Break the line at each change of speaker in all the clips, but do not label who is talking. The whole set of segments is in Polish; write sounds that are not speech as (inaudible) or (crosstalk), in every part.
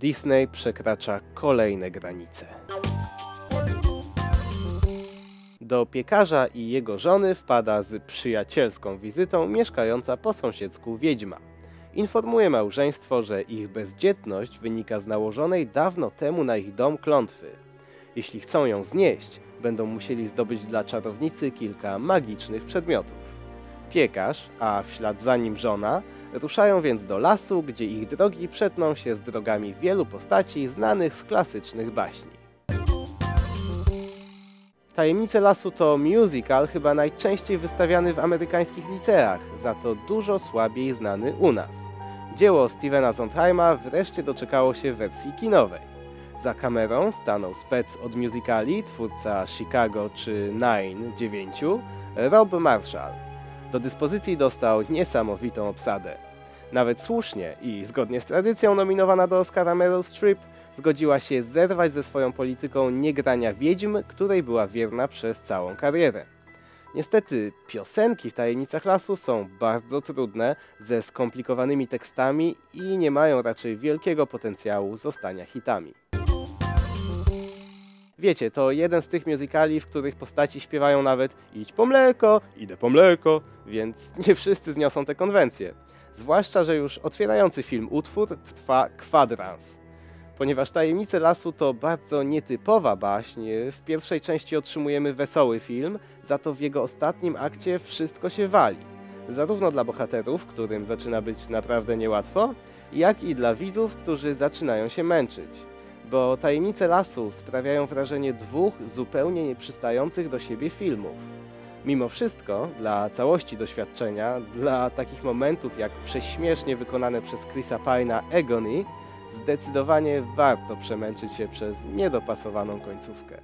Disney przekracza kolejne granice. Do piekarza i jego żony wpada z przyjacielską wizytą mieszkająca po sąsiedzku wiedźma. Informuje małżeństwo, że ich bezdzietność wynika z nałożonej dawno temu na ich dom klątwy. Jeśli chcą ją znieść, będą musieli zdobyć dla czarownicy kilka magicznych przedmiotów. Piekarz, a w ślad za nim żona, ruszają więc do lasu, gdzie ich drogi przetną się z drogami wielu postaci znanych z klasycznych baśni. Tajemnice Lasu to musical chyba najczęściej wystawiany w amerykańskich liceach, za to dużo słabiej znany u nas. Dzieło Stevena Sondheima wreszcie doczekało się wersji kinowej. Za kamerą stanął spec od musicali, twórca Chicago czy Nine dziewięciu, Rob Marshall. Do dyspozycji dostał niesamowitą obsadę. Nawet słusznie i zgodnie z tradycją nominowana do Oscara Meryl Streep zgodziła się zerwać ze swoją polityką niegrania wiedźm, której była wierna przez całą karierę. Niestety, piosenki w Tajemnicach Lasu są bardzo trudne, ze skomplikowanymi tekstami i nie mają raczej wielkiego potencjału zostania hitami. Wiecie, to jeden z tych musicali, w których postaci śpiewają nawet idź po mleko, idę po mleko, więc (laughs) nie wszyscy zniosą te konwencje. Zwłaszcza, że już otwierający film utwór trwa kwadrans. Ponieważ Tajemnice Lasu to bardzo nietypowa baśń, w pierwszej części otrzymujemy wesoły film, za to w jego ostatnim akcie wszystko się wali. Zarówno dla bohaterów, którym zaczyna być naprawdę niełatwo, jak i dla widzów, którzy zaczynają się męczyć. Bo Tajemnice Lasu sprawiają wrażenie dwóch zupełnie nieprzystających do siebie filmów. Mimo wszystko, dla całości doświadczenia, dla takich momentów jak prześmiesznie wykonane przez Chrisa Pine'a Agony, zdecydowanie warto przemęczyć się przez niedopasowaną końcówkę.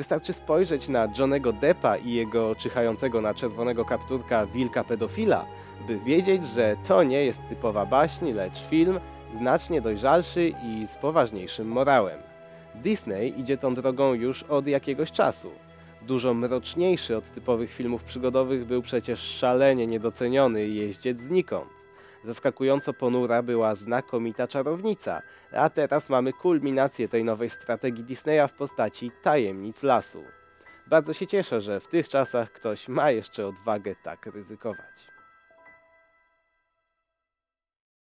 Wystarczy spojrzeć na Johnego Deppa i jego czyhającego na czerwonego kapturka wilka pedofila, by wiedzieć, że to nie jest typowa baśń, lecz film znacznie dojrzalszy i z poważniejszym morałem. Disney idzie tą drogą już od jakiegoś czasu. Dużo mroczniejszy od typowych filmów przygodowych był przecież szalenie niedoceniony jeździec znikąd. Zaskakująco ponura była znakomita czarownica, a teraz mamy kulminację tej nowej strategii Disneya w postaci tajemnic lasu. Bardzo się cieszę, że w tych czasach ktoś ma jeszcze odwagę tak ryzykować.